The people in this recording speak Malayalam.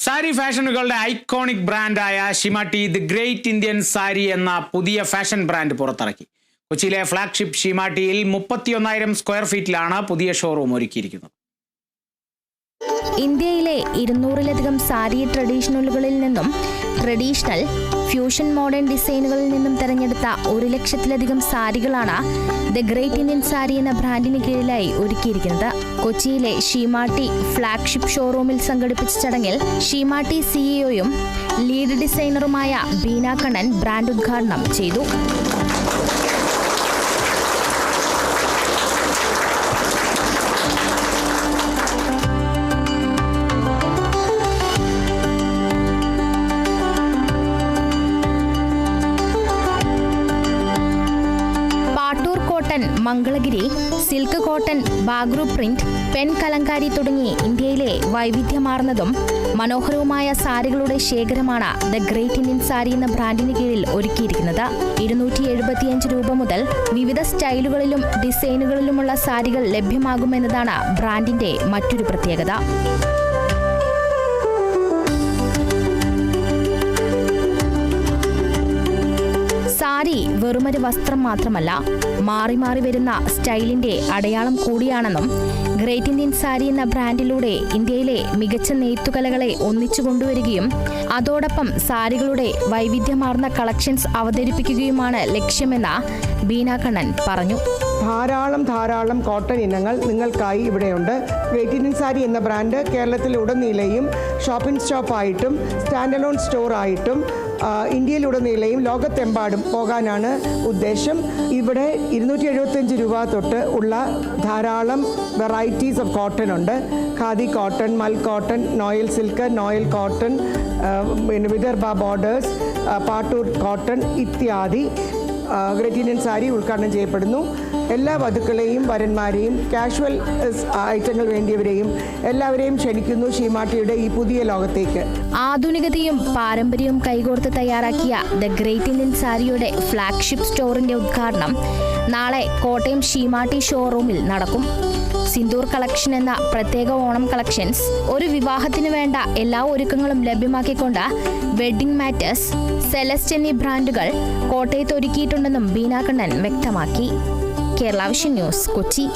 സാരി ഫാഷനുകളുടെ iconic ബ്രാൻഡായ Shimatti the great Indian sari എന്ന പുതിയ ഫാഷൻ ബ്രാൻഡ് പുറത്തിറക്കി. കൊച്ചിയിലെ ഫ്ളാഗ്ഷിപ്പ് ഷിമാട്ടിയിൽ മുപ്പത്തിയൊന്നായിരം സ്ക്വയർ ഫീറ്റിലാണ് പുതിയ ഷോറൂം ഒരുക്കിയിരിക്കുന്നത്. ഇന്ത്യയിലെ ഇരുന്നൂറിലധികം സാരി ട്രഡീഷണലുകളിൽ നിന്നും ട്രഡീഷണൽ ഫ്യൂഷൻ മോഡേൺ ഡിസൈനുകളിൽ നിന്നും തിരഞ്ഞെടുത്ത ഒരു ലക്ഷത്തിലധികം സാരികളാണ് ദ ഗ്രേറ്റ് ഇന്ത്യൻ സാരി എന്ന ബ്രാൻഡിന് കീഴിലായി ഒരുക്കിയിരിക്കുന്നത്. കൊച്ചിയിലെ ഷീമാട്ടി ഫ്ളാഗ്ഷിപ്പ് ഷോറൂമിൽ സംഘടിപ്പിച്ച ചടങ്ങിൽ ഷീമാട്ടി സിഇഒയും ലീഡ് ഡിസൈനറുമായ ബീനാ കണ്ണൻ ബ്രാൻഡ് ഉദ്ഘാടനം ചെയ്തു. Cotton Mangalagiri silk cotton Bagru print pen Kalamkari തുടങ്ങി ഇന്ത്യയിലെ വൈവിധ്യമാർന്നതും മനോഹരവുമായ സാരികളുടെ ശേഖരമാണ് ദ ഗ്രേറ്റ് ഇന്ത്യൻ സാരി എന്ന ബ്രാൻഡിന് കീഴിൽ ഒരുക്കിയിരിക്കുന്നത്. ഇരുന്നൂറ്റി എഴുപത്തിയഞ്ച് രൂപ മുതൽ വിവിധ സ്റ്റൈലുകളിലും ഡിസൈനുകളിലുമുള്ള സാരികൾ ലഭ്യമാകുമെന്നതാണ് ബ്രാൻഡിന്റെ മറ്റൊരു പ്രത്യേകത. സാരി വെറുമൊരു വസ്ത്രം മാത്രമല്ല മാറി മാറി വരുന്ന സ്റ്റൈലിന്റെ അടയാളം കൂടിയാണെന്നും ഗ്രേറ്റ് ഇന്ത്യൻ സാരി എന്ന ബ്രാൻഡിലൂടെ ഇന്ത്യയിലെ മികച്ച നെയ്ത്തുകലകളെ ഒന്നിച്ചു കൊണ്ടുവരികയും അതോടൊപ്പം സാരികളുടെ വൈവിധ്യമാർന്ന കളക്ഷൻസ് അവതരിപ്പിക്കുകയുമാണ് ലക്ഷ്യമെന്ന ബീന കണ്ണൻ പറഞ്ഞു. ധാരാളം ധാരാളം കോട്ടൺ ഇനങ്ങൾ നിങ്ങൾക്കായി ഇവിടെയുണ്ട്. ഗ്രേറ്റ് ഇന്ത്യൻ സാരി എന്ന ബ്രാൻഡ് കേരളത്തിലുടനീളയും ഷോപ്പിംഗ് സ്റ്റോപ്പായിട്ടും സ്റ്റാൻഡലോൺ സ്റ്റോറായിട്ടും ഇന്ത്യയിലുടനീളയും ലോകത്തെമ്പാടും പോകാനാണ് ഉദ്ദേശം. ഇവിടെ ഇരുന്നൂറ്റി എഴുപത്തഞ്ച് രൂപ തൊട്ട് ഉള്ള ധാരാളം വെറൈറ്റീസ് ഓഫ് കോട്ടൺ ഉണ്ട്. Khadi cotton mul cotton noil silk noil cotton പിന്നെ വിദർഭ ബോർഡേഴ്സ് പാട്ടൂർ കോട്ടൺ ഇത്യാദി. ഗ്രേറ്റ് ഇന്ത്യൻ സാരി ഉദ്ഘാടനം ചെയ്യപ്പെടുന്നു. എല്ലാ വധുക്കളെയും വരന്മാരെയും കാഷ്വൽ ഐറ്റങ്ങൾ വേണ്ടിയവരെയും എല്ലാവരെയും ക്ഷണിക്കുന്നു ഷീമാട്ടിയുടെ ഈ പുതിയ ലോകത്തേക്ക്. ആധുനികതയും പാരമ്പര്യവും കൈകോർത്ത് തയ്യാറാക്കിയ ദ ഗ്രേറ്റ് ഇന്ത്യൻ സാരിയുടെ ഫ്ളാഗ്ഷിപ്പ് സ്റ്റോറിന്റെ ഉദ്ഘാടനം നാളെ കോട്ടയം ഷീമാട്ടി ഷോറൂമിൽ നടക്കും. സിന്ദൂർ കളക്ഷൻ എന്ന പ്രത്യേക ഓണം കളക്ഷൻസ് ഒരു വിവാഹത്തിന് വേണ്ട എല്ലാ ഒരുക്കങ്ങളും ലഭ്യമാക്കിക്കൊണ്ട് വെഡ്ഡിംഗ് മാറ്റേഴ്സ് സെലസ്റ്റ് എന്നീ ബ്രാൻഡുകൾ കോട്ടയത്ത് ഒരുക്കിയിട്ടുണ്ടെന്നും ബീനാകണ്ണൻ വ്യക്തമാക്കി. കേരള ന്യൂസ് കൊച്ചി.